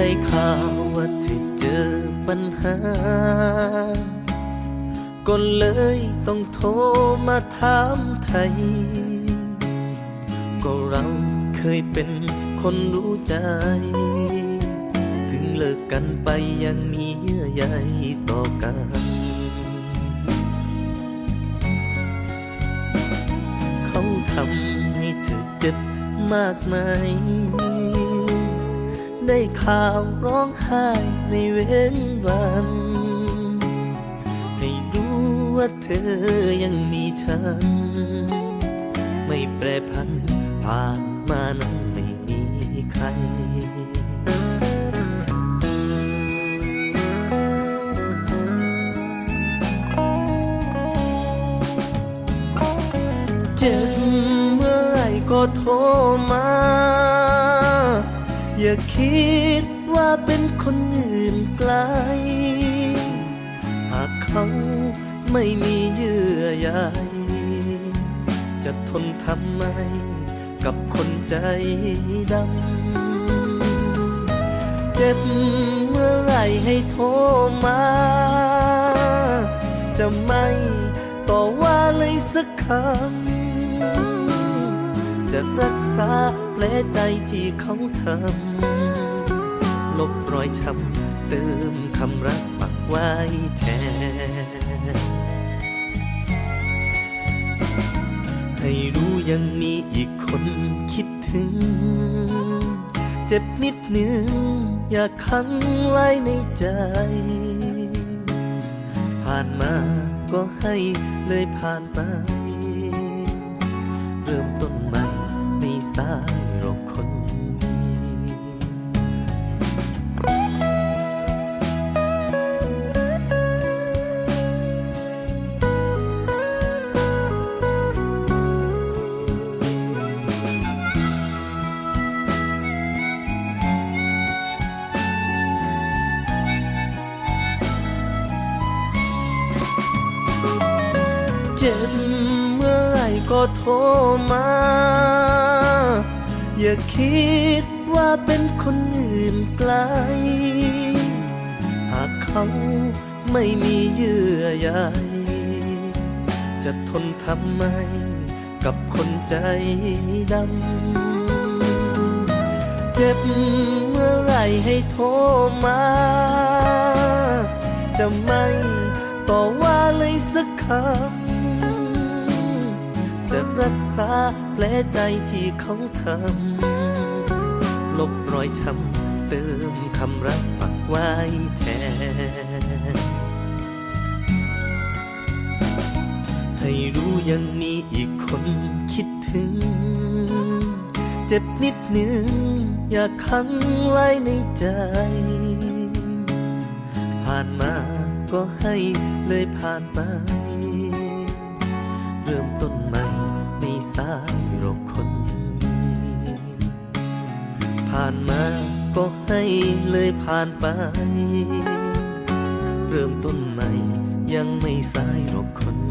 ได้ข่าวว่าที่เจอปัญหา ก็เลยต้องโทรมาถามไทย ก็เราเคยเป็นคนรู้ใจ ถึงเลิกกันไปยังมีเยื่อใยต่อกันเขาทำให้เธอเจ็บมากไหม ได้ข่าวร้องไห้ในเว้นวัน ให้รู้ว่าเธอยังมีฉัน ไม่แปรพันผ่านมานั้นไม่มีใครเจ็บเมื่อไรก็โทรมา อย่าคิดว่าเป็นคนอื่นไกล หากเขาไม่มีเยื่อใยจะทนทำไมกับคนใจดำ เจ็บเมื่อไรให้โทรมา จะไม่ต่อว่าเลยสักคำ จะรักษา แผลใจที่เขาทำ ลบรอยช้ำเติมคำรักปักไว้แทน ให้รู้ยังมีอีกคนคิดถึง เจ็บนิดหนึ่งอยากขังไว้ในใจ ผ่านมาก็ให้เลยผ่านไป จ็บ เมื่อไรก็โทรมา อย่าคิดว่าเป็นคนอื่นไกล หากเขาไม่มีเยื่อใยจะทนทำไม กับคนใจดำ เจ็บเมื่อไรให้โทรมา จะไม่ต่อว่าเลยสักคำ รักษาแผลใจที่เขาทำ ลบรอยช้ำเติมคำรักปักไว้แทน ให้รู้ยังมีอีกคนคิดถึง เจ็บนิดหนึ่งอยากขังไว้ในใจ ผ่านมาก็ให้เลยผ่านไป เริ่มต้น สายโรคคนนี้ผ่านมาก็ให้เลยผ่านไป เริ่มต้นใหม่ยังไม่สายโรคคน